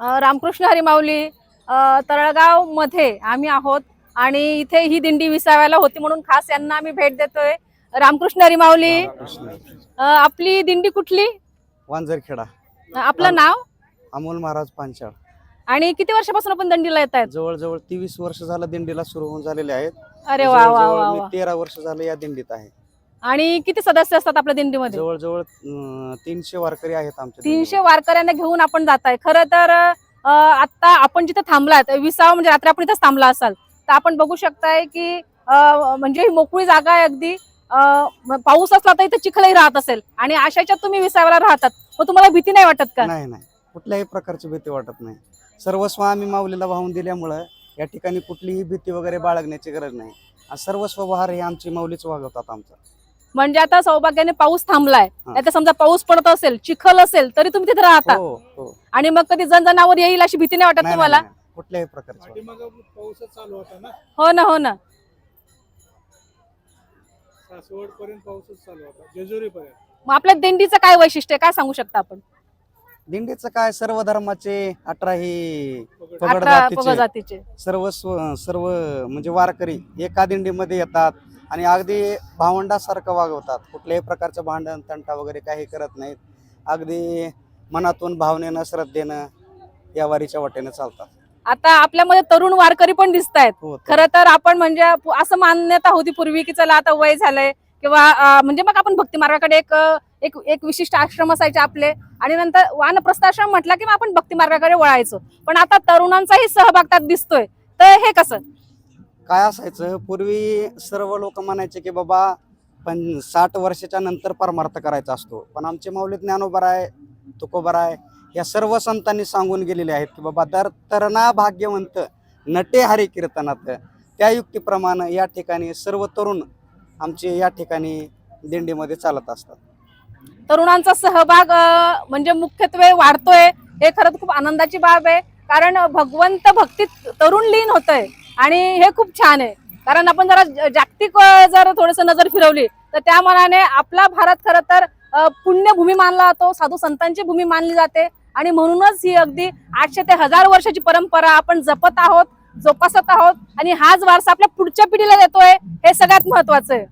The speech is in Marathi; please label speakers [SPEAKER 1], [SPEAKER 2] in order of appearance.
[SPEAKER 1] रामकृष्ण हरिमाऊली तळगावमध्ये आम्ही आहोत आणि इथे ही दिंडी विसाव्याला होती म्हणून खास यांना आम्ही भेट देतोय. रामकृष्ण हरिमाऊली आपली दिंडी कुठली?
[SPEAKER 2] वांजरखेडा.
[SPEAKER 1] आपलं नाव?
[SPEAKER 2] अमोल महाराज पांचाळ
[SPEAKER 1] आणि किती वर्षापासून आपण दिंडीला येत आहेत
[SPEAKER 2] जवळजवळ तेवीस वर्ष झालं दिंडीला सुरू होऊन झालेले आहेत.
[SPEAKER 1] अरे वा वा वा.
[SPEAKER 2] तेरा वर्ष झालं या दिंडीत आहे.
[SPEAKER 1] आणि किती सदस्य असतात आपल्या दिंडीमध्ये?
[SPEAKER 2] जवळजवळ अं, तीनशे वारकरी आहेत आमच्या
[SPEAKER 1] तीनशे वारकऱ्यांना घेऊन आपण जात आहे खरं तर अ, आता आपण जिथे थांबलात विसावा म्हणजे रात्री आपण इथेच थांबला असाल तर आपण बघू शकताय की अ, म्हणजे ही मोकळी जागा आहे अगदी. अ, म- पाऊस असला तर इथे चिखलही राहत असेल. आणि अशाच्यात तुम्ही विसाव्याला राहतात. मग तुम्हाला भीती नाही वाटत का?
[SPEAKER 2] नाही नाही. कुठल्याही प्रकारची भीती वाटत नाही. सर्वस्व आम्ही माऊलीला वाहून दिल्यामुळं या ठिकाणी कुठलीही भीती वगैरे बाळगण्याची गरज नाही. आणि सर्वस्व बहार हे आमची माऊलीच वागवतात आमचं.
[SPEAKER 1] म्हणजे आता सौभाग्याने पाऊस थांबलाय.
[SPEAKER 2] हा.
[SPEAKER 1] आता समजा पाऊस पडत असेल चिखल असेल तरी तुम्ही तिथे राहता.
[SPEAKER 2] हो हो.
[SPEAKER 1] आणि मग कधी जनावर येईल अशी भीती नाही वाटत
[SPEAKER 2] नाही, नाही,
[SPEAKER 1] तुम्हाला
[SPEAKER 2] नाही. कुठल्याही प्रकारची
[SPEAKER 3] चालू होता ना?
[SPEAKER 1] हो ना हो ना.
[SPEAKER 3] सासवड पर्यंत पाऊसच चालू होता जेजुरी पर्यंत
[SPEAKER 1] मग आपल्या दिंडीचं काय वैशिष्ट्य आहे? काय सांगू शकता आपण?
[SPEAKER 2] दिंडीचं काय सर्व धर्माचे अठराही पगड
[SPEAKER 1] अठरा
[SPEAKER 2] जातीचे.
[SPEAKER 1] पगड जातीचे
[SPEAKER 2] सर्व स्व- सर्व म्हणजे वारकरी एका दिंडीमध्ये येतात. आणि अगदी भावंडासारखं वागवतात. कुठल्याही प्रकारचं भांडण तंटा वगैरे काही करत नाहीत. अगदी मनातून भावनेनं श्रद्धेनं या वारीच्या वाटेनं चालतात.
[SPEAKER 1] आता आपल्यामध्ये तरुण वारकरी पण दिसत आहेत
[SPEAKER 2] हो
[SPEAKER 1] खरं तर आपण म्हणजे असं मान्यता होती पूर्वी की चला आता वय झालंय किंवा म्हणजे मग आपण भक्ती मार्गाकडे एक एक एक विशिष्ट आश्रम असायचे आपले आणि नंतर वानप्रस्थाश्रम म्हटला की मग आपण भक्ती मार्गाकडे वळायचो. पण आता तरुणांचाही सहभाग त्यात दिसतोय. तर हे कसं?
[SPEAKER 2] काय असायचं? पूर्वी सर्व लोक म्हणायचे की बाबा पण साठ वर्षाच्या नंतर परमार्थ करायचा असतो. पण आमचे माऊली बर आहे या सर्व संतांनी सांगून गेलेले आहेत की बाबा दर तरणा भाग्यवंत नटे हरी कीर्तनात. त्या युक्तीप्रमाणे या ठिकाणी सर्व तरुण आमचे या ठिकाणी दिंडीमध्ये चालत असतात.
[SPEAKER 1] तरुणांचा सहभाग म्हणजे मुख्यत्वे वाढतोय हे खरंच खूप आनंदाची बाब आहे. कारण भगवंत भक्तीत तरुण लीन होतंय. आणि हे खूप छान आहे. कारण आपण जरा जागतिक जर थोडस नजर फिरवली तर त्या मनाने आपला भारत खरं तर पुण्यभूमी मानला जातो साधू संतांची भूमी मानली जाते. आणि म्हणूनच ही अगदी आठशे ते हजार वर्षाची परंपरा आपण जपत आहोत जोपासत आहोत आणि हाच वारसा आपल्या पुढच्या पिढीला देतोय हे सगळ्यात महत्वाचं आहे.